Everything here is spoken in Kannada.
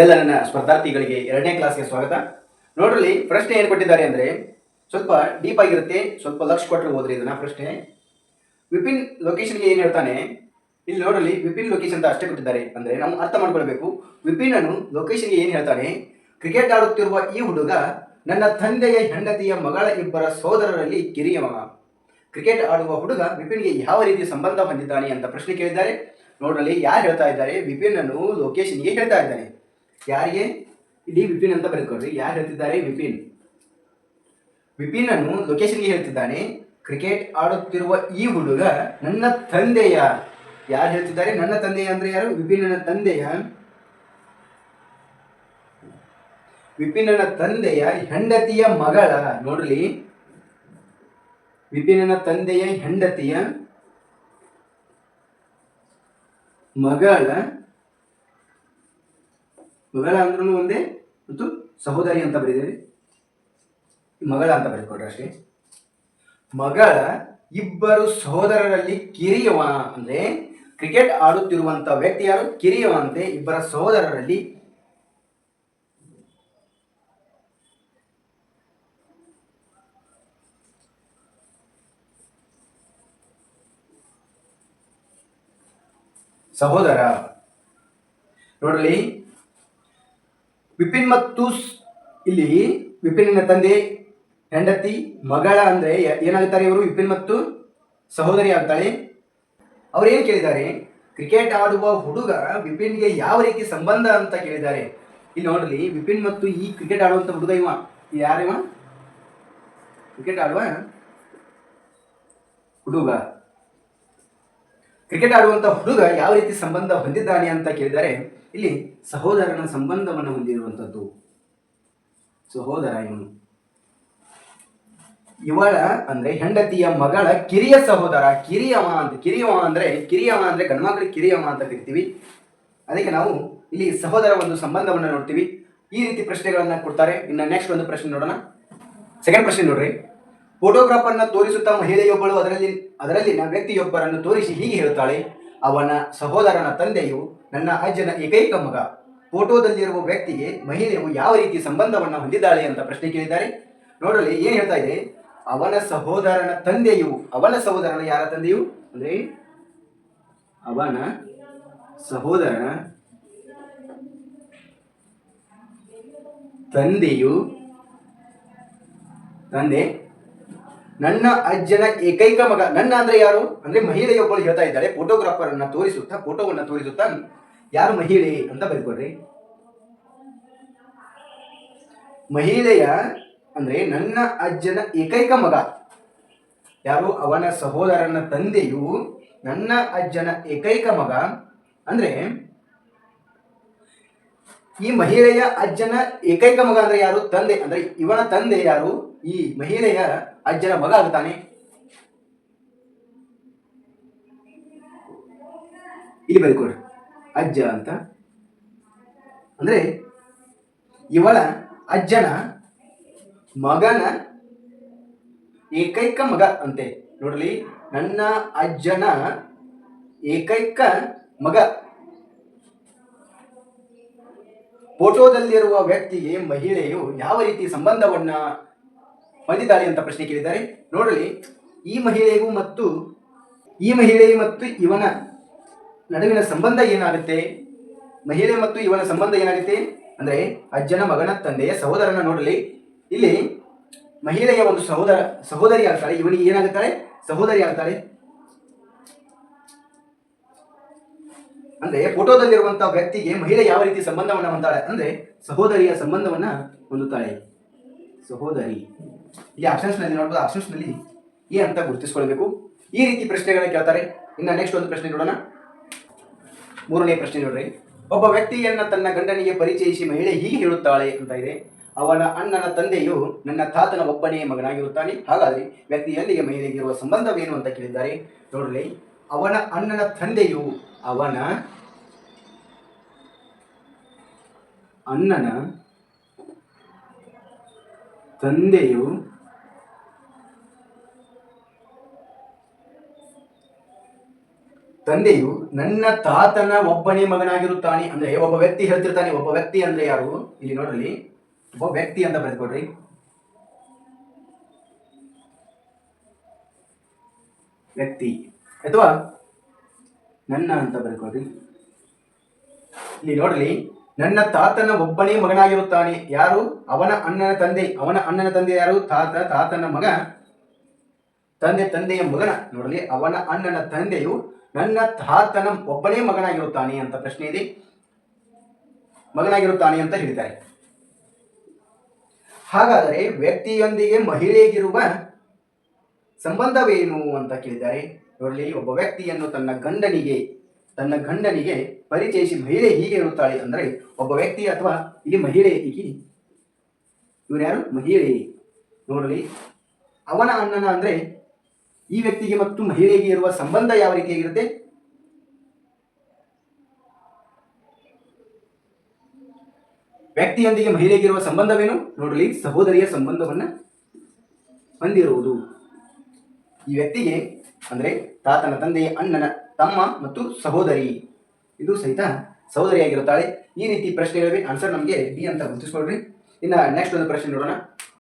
ಎಲ್ಲ ನನ್ನ ಸ್ಪರ್ಧಾರ್ಥಿಗಳಿಗೆ ಎರಡನೇ ಕ್ಲಾಸ್ಗೆ ಸ್ವಾಗತ. ನೋಡ್ರಲ್ಲಿ ಪ್ರಶ್ನೆ ಏನು ಕೊಟ್ಟಿದ್ದಾರೆ ಅಂದರೆ ಸ್ವಲ್ಪ ಡೀಪ್ ಆಗಿರುತ್ತೆ, ಸ್ವಲ್ಪ ಲಕ್ಷ ಕೊಟ್ಟರೆ ಹೋದ್ರಿ ಇದನ್ನ ಪ್ರಶ್ನೆ. ವಿಪಿನ್ ಲೊಕೇಶನ್ಗೆ ಏನು ಹೇಳ್ತಾನೆ? ಇಲ್ಲಿ ನೋಡ್ರಲ್ಲಿ ವಿಪಿನ್ ಲೊಕೇಶನ್ ಅಂತ ಅಷ್ಟೇ ಕೊಟ್ಟಿದ್ದಾರೆ. ಅಂದರೆ ನಾವು ಅರ್ಥ ಮಾಡ್ಕೊಳ್ಬೇಕು. ವಿಪಿನ್ ಅನ್ನು ಲೊಕೇಶನ್ಗೆ ಏನು ಹೇಳ್ತಾನೆ? ಕ್ರಿಕೆಟ್ ಆಡುತ್ತಿರುವ ಈ ಹುಡುಗ ನನ್ನ ತಂದೆಯ ಹೆಂಡತಿಯ ಮಗಳ ಇಬ್ಬರ ಸೋದರರಲ್ಲಿ ಕಿರಿಯವ. ಕ್ರಿಕೆಟ್ ಆಡುವ ಹುಡುಗ ವಿಪಿನ್ಗೆ ಯಾವ ರೀತಿ ಸಂಬಂಧ ಹೊಂದಿದ್ದಾನೆ ಅಂತ ಪ್ರಶ್ನೆ ಕೇಳಿದ್ದಾರೆ. ನೋಡ್ರಲ್ಲಿ ಯಾರು ಹೇಳ್ತಾ ಇದ್ದಾರೆ? ವಿಪಿನ್ ಅನ್ನು ಲೊಕೇಶನ್ಗೆ ಹೇಳ್ತಾ ಇದ್ದಾನೆ. ಯಾರಿಗೆ? ಇಲ್ಲಿ ವಿಪಿನ್ ಅಂತ ಬರೆದುಕೊಡ್ರಿ ಯಾರು ಹೇಳ್ತಿದ್ದಾರೆ? ವಿಪಿನ್. ವಿಪಿನ್ ಅನ್ನು ಲೊಕೇಶನ್ಗೆ ಹೇಳ್ತಿದ್ದಾನೆ. ಕ್ರಿಕೆಟ್ ಆಡುತ್ತಿರುವ ಈ ಹುಡುಗ ನನ್ನ ತಂದೆಯ. ಯಾರು ಹೇಳ್ತಿದ್ದಾರೆ? ನನ್ನ ತಂದೆಯ ಅಂದ್ರೆ ಯಾರು? ವಿಪಿನನ ತಂದೆಯ. ವಿಪಿನ್ನ ತಂದೆಯ ಹೆಂಡತಿಯ ಮಗಳ. ನೋಡ್ರಿ. ವಿಪಿನ್ನ ತಂದೆಯ ಹೆಂಡತಿಯ ಮಗಳ ಮಗಳ ಅಂದ್ರೂ ಒಂದೇ ಮತ್ತು ಸಹೋದರಿ ಅಂತ ಬರೀದೇವೆ. ಮಗಳ ಅಂತ ಬರೆದುಕೊಡ್ರಿ ಅಷ್ಟೇ. ಮಗಳ ಇಬ್ಬರು ಸಹೋದರರಲ್ಲಿ ಕಿರಿಯವ ಅಂದ್ರೆ ಕ್ರಿಕೆಟ್ ಆಡುತ್ತಿರುವಂತ ವ್ಯಕ್ತಿ ಯಾರು? ಕಿರಿಯವಂತೆ ಇಬ್ಬರ ಸಹೋದರರಲ್ಲಿ. ಸಹೋದರ. ನೋಡ್ರಿ ವಿಪಿನ್ ಮತ್ತು ಇಲ್ಲಿ ವಿಪಿನ್ನ ತಂದೆ, ಹೆಂಡತಿ, ಮಗಳ ಅಂದ್ರೆ ಏನಾಗುತ್ತಾರೆ ಇವರು? ವಿಪಿನ್ ಮತ್ತು ಸಹೋದರಿ ಆಗ್ತಾಳೆ. ಅವ್ರು ಏನು ಕೇಳಿದ್ದಾರೆ? ಕ್ರಿಕೆಟ್ ಆಡುವ ಹುಡುಗ ವಿಪಿನ್ಗೆ ಯಾವ ರೀತಿ ಸಂಬಂಧ ಅಂತ ಕೇಳಿದ್ದಾರೆ. ಇಲ್ಲಿ ನೋಡ್ರಿ, ವಿಪಿನ್ ಮತ್ತು ಈ ಕ್ರಿಕೆಟ್ ಆಡುವಂತ ಹುಡುಗ ಇವ. ಯಾರಿವ ಕ್ರಿಕೆಟ್ ಆಡುವ ಹುಡುಗ. ಕ್ರಿಕೆಟ್ ಆಡುವಂತ ಹುಡುಗ ಯಾವ ರೀತಿ ಸಂಬಂಧ ಹೊಂದಿದ್ದಾನೆ ಅಂತ ಕೇಳಿದರೆ ಇಲ್ಲಿ ಸಹೋದರನ ಸಂಬಂಧವನ್ನು ಹೊಂದಿರುವಂಥದ್ದು. ಸಹೋದರ ಇವನು. ಇವಳ ಅಂದ್ರೆ ಹೆಂಡತಿಯ ಮಗಳ ಕಿರಿಯ ಸಹೋದರ, ಕಿರಿಯವ ಅಂತ, ಕಿರಿಯವ ಅಂದ್ರೆ ಕಿರಿಯವ ಅಂದ್ರೆ ಗಂಡ್ಮಕ್ಳಿಗೆ ಕಿರಿಯವ ಅಂತ ಕರಿತೀವಿ. ಅದಕ್ಕೆ ನಾವು ಇಲ್ಲಿ ಸಹೋದರ ಒಂದು ಸಂಬಂಧವನ್ನು ನೋಡ್ತೀವಿ. ಈ ರೀತಿ ಪ್ರಶ್ನೆಗಳನ್ನ ಕೊಡ್ತಾರೆ. ಇನ್ನು ನೆಕ್ಸ್ಟ್ ಒಂದು ಪ್ರಶ್ನೆ ನೋಡೋಣ. ಸೆಕೆಂಡ್ ಪ್ರಶ್ನೆ ನೋಡ್ರಿ. ಫೋಟೋಗ್ರಾಫರ್ನ ತೋರಿಸುತ್ತಾ ಮಹಿಳೆಯೊಬ್ಬಳು ಅದರಲ್ಲಿ, ಅದರಲ್ಲಿನ ವ್ಯಕ್ತಿಯೊಬ್ಬರನ್ನು ತೋರಿಸಿ ಹೀಗೆ ಹೇಳುತ್ತಾಳೆ ಅವನ ಸಹೋದರನ ತಂದೆಯು ನನ್ನ ಅಜ್ಜನ ಏಕೈಕ ಮಗ. ಫೋಟೋದಲ್ಲಿರುವ ವ್ಯಕ್ತಿಗೆ ಮಹಿಳೆಯು ಯಾವ ರೀತಿ ಸಂಬಂಧವನ್ನು ಹೊಂದಿದ್ದಾಳೆ ಅಂತ ಪ್ರಶ್ನೆ ಕೇಳಿದ್ದಾರೆ. ನೋಡಲಿ ಏನ್ ಹೇಳ್ತಾ ಇದೆ? ಅವನ ಸಹೋದರನ ತಂದೆಯು ಅವನ ಸಹೋದರನ ಯಾರ ತಂದೆಯು? ಅಂದ್ರೆ ಅವನ ಸಹೋದರನ ತಂದೆಯು ತಂದೆ ನನ್ನ ಅಜ್ಜನ ಏಕೈಕ ಮಗ. ನನ್ನ ಅಂದ್ರೆ ಯಾರು? ಅಂದ್ರೆ ಮಹಿಳೆಯೊಬ್ಬಳು ಹೇಳ್ತಾ ಇದ್ದಾರೆ. ಫೋಟೋಗ್ರಾಫರ್ ಅನ್ನ ತೋರಿಸುತ್ತಾ ಫೋಟೋವನ್ನ ತೋರಿಸುತ್ತಾ ಯಾರು ಮಹಿಳೆ ಅಂತ ಬರ್ಕೊಡ್ರಿ. ಮಹಿಳೆಯ ಅಂದ್ರೆ ನನ್ನ ಅಜ್ಜನ ಏಕೈಕ ಮಗ. ಯಾರು? ಅವನ ಸಹೋದರನ ತಂದೆಯು ನನ್ನ ಅಜ್ಜನ ಏಕೈಕ ಮಗ. ಅಂದ್ರೆ ಈ ಮಹಿಳೆಯ ಅಜ್ಜನ ಏಕೈಕ ಮಗ ಅಂದ್ರೆ ಯಾರು? ತಂದೆ. ಅಂದ್ರೆ ಇವನ ತಂದೆ ಯಾರು? ಈ ಮಹಿಳೆಯ ಅಜ್ಜನ ಮಗ ಆಗ್ತಾನೆ. ಇಲ್ಲಿ ಬರ್ಕೊಡ್ರಿ ಅಜ್ಜ ಅಂತ. ಅಂದ್ರೆ ಇವಳ ಅಜ್ಜನ ಮಗನ ಏಕೈಕ ಮಗ ಅಂತೆ. ನೋಡ್ಲಿ ನನ್ನ ಅಜ್ಜನ ಏಕೈಕ ಮಗ. ಫೋಟೋದಲ್ಲಿರುವ ವ್ಯಕ್ತಿಗೆ ಮಹಿಳೆಯು ಯಾವ ರೀತಿ ಸಂಬಂಧವನ್ನ ಹೊಂದಿದ್ದಾಳೆ ಅಂತ ಪ್ರಶ್ನೆ ಕೇಳಿದ್ದಾರೆ. ನೋಡಲಿ ಈ ಮಹಿಳೆಯು ಮತ್ತು ಈ ಮಹಿಳೆ ಮತ್ತು ಇವನ ನಡುವಿನ ಸಂಬಂಧ ಏನಾಗುತ್ತೆ? ಮಹಿಳೆ ಮತ್ತು ಇವನ ಸಂಬಂಧ ಏನಾಗುತ್ತೆ? ಅಂದ್ರೆ ಅಜ್ಜನ ಮಗನ ತಂದೆಯ ಸಹೋದರನ ನೋಡಲಿ ಇಲ್ಲಿ ಮಹಿಳೆಯ ಒಂದು ಸಹೋದರ, ಸಹೋದರಿ ಆಗ್ತಾಳೆ. ಇವನಿಗೆ ಏನಾಗುತ್ತಾಳೆ ಸಹೋದರಿ ಆಗ್ತಾಳೆ. ಅಂದ್ರೆ ಫೋಟೋದಲ್ಲಿರುವಂತಹ ವ್ಯಕ್ತಿಗೆ ಮಹಿಳೆ ಯಾವ ರೀತಿ ಸಂಬಂಧವನ್ನು ಹೊಂದಾಳೆ? ಅಂದ್ರೆ ಸಹೋದರಿಯ ಸಂಬಂಧವನ್ನ ಹೊಂದುತ್ತಾಳೆ. ಸಹೋದರಿ ಈ ಆಪ್ಷನ್ಸ್ನಲ್ಲಿ ನೋಡ್ಬೋದು ನಲ್ಲಿ ಏ ಅಂತ ಗುರುತಿಸ್ಕೊಳ್ಬೇಕು. ಈ ರೀತಿ ಪ್ರಶ್ನೆಗಳನ್ನ ಕೇಳ್ತಾರೆ. ಇನ್ನ ನೆಕ್ಸ್ಟ್ ಒಂದು ಪ್ರಶ್ನೆ ನೋಡೋಣ. ಮೂರನೇ ಪ್ರಶ್ನೆ ನೋಡ್ರಿ. ಒಬ್ಬ ವ್ಯಕ್ತಿಯನ್ನ ತನ್ನ ಗಂಡನಿಗೆ ಪರಿಚಯಿಸಿ ಮಹಿಳೆ ಹೀಗೆ ಹೇಳುತ್ತಾಳೆ ಅಂತ ಇದೆ. ಅವನ ಅಣ್ಣನ ತಂದೆಯು ನನ್ನ ತಾತನ ಒಬ್ಬನೇ ಮಗನಾಗಿರುತ್ತಾನೆ. ಹಾಗಾದ್ರೆ ವ್ಯಕ್ತಿಯೊಂದಿಗೆ ಮಹಿಳೆಗೆ ಇರುವ ಸಂಬಂಧವೇನು ಅಂತ ಕೇಳಿದ್ದಾರೆ. ನೋಡ್ರಿ. ಅವನ ಅಣ್ಣನ ತಂದೆಯು ಅವನ ಅಣ್ಣನ ತಂದೆಯು ತಂದೆಯು ನನ್ನ ತಾತನ ಒಬ್ಬನೇ ಮಗನಾಗಿರುತ್ತಾನೆ ಅಂದ್ರೆ, ಒಬ್ಬ ವ್ಯಕ್ತಿ ಹೇಳ್ತಿರ್ತಾನೆ, ಒಬ್ಬ ವ್ಯಕ್ತಿ ಅಂದ್ರೆ ಯಾರು? ಇಲ್ಲಿ ನೋಡ್ರಿ, ಒಬ್ಬ ವ್ಯಕ್ತಿ ಅಂತ ಬರೆದುಕೊಡ್ರಿ. ವ್ಯಕ್ತಿ ಅಥವಾ ನನ್ನ ಅಂತ ಬರ್ಕೊಡ್ರಿ ಇಲ್ಲಿ ನೋಡ್ರಿ ನನ್ನ ತಾತನ ಒಬ್ಬನೇ ಮಗನಾಗಿರುತ್ತಾನೆ. ಯಾರು? ಅವನ ಅಣ್ಣನ ತಂದೆ. ಅವನ ಅಣ್ಣನ ತಂದೆ ಯಾರು? ತಾತ, ತಾತನ ಮಗ. ತಂದೆ, ತಂದೆಯ ಮಗನ. ನೋಡಲಿ, ಅವನ ಅಣ್ಣನ ತಂದೆಯು ನನ್ನ ತಾತನ ಒಬ್ಬನೇ ಮಗನಾಗಿರುತ್ತಾನೆ ಅಂತ ಪ್ರಶ್ನೆ ಇದೆ. ಮಗನಾಗಿರುತ್ತಾನೆ ಅಂತ ಹೇಳಿದ್ದಾರೆ. ಹಾಗಾದರೆ ವ್ಯಕ್ತಿಯೊಂದಿಗೆ ಮಹಿಳೆಗಿರುವ ಸಂಬಂಧವೇನು ಅಂತ ಕೇಳಿದ್ದಾರೆ. ನೋಡಲಿ, ಒಬ್ಬ ವ್ಯಕ್ತಿಯನ್ನು ತನ್ನ ಗಂಡನಿಗೆ ತನ್ನ ಗಂಡನಿಗೆ ಪರಿಚಯಿಸಿ ಮಹಿಳೆ ಹೀಗೆ ಇರುತ್ತಾಳೆ ಅಂದರೆ ಒಬ್ಬ ವ್ಯಕ್ತಿ ಅಥವಾ ಇಲ್ಲಿ ಮಹಿಳೆ ಈಗ ಇವರ್ಯಾರು ಮಹಿಳೆ. ನೋಡಲಿ ಅವನ ಅಣ್ಣನ ಅಂದ್ರೆ ಈ ವ್ಯಕ್ತಿಗೆ ಮತ್ತು ಮಹಿಳೆಗೆ ಇರುವ ಸಂಬಂಧ ಯಾವ ರೀತಿಯಾಗಿರುತ್ತೆ ವ್ಯಕ್ತಿಯೊಂದಿಗೆ ಮಹಿಳೆಗೆ ಇರುವ ಸಂಬಂಧವೇನು? ನೋಡಲಿ ಸಹೋದರಿಯ ಸಂಬಂಧವನ್ನು ಹೊಂದಿರುವುದು. ಈ ವ್ಯಕ್ತಿಗೆ ಅಂದ್ರೆ ತಾತನ ತಂದೆಯ ಅಣ್ಣನ ತಮ್ಮ ಮತ್ತು ಸಹೋದರಿ. ಇದು ಸಹಿತ ಸಹೋದರಿಯಾಗಿರುತ್ತಾಳೆ. ಈ ರೀತಿ ಪ್ರಶ್ನೆಗಳಿಗೆ ಆನ್ಸರ್ ನಮಗೆ ಡಿ ಅಂತ ಗುರುತಿಸ್ಕೊಳ್ರಿ ಇನ್ನು ನೆಕ್ಸ್ಟ್ ಒಂದು ಪ್ರಶ್ನೆ ನೋಡೋಣ.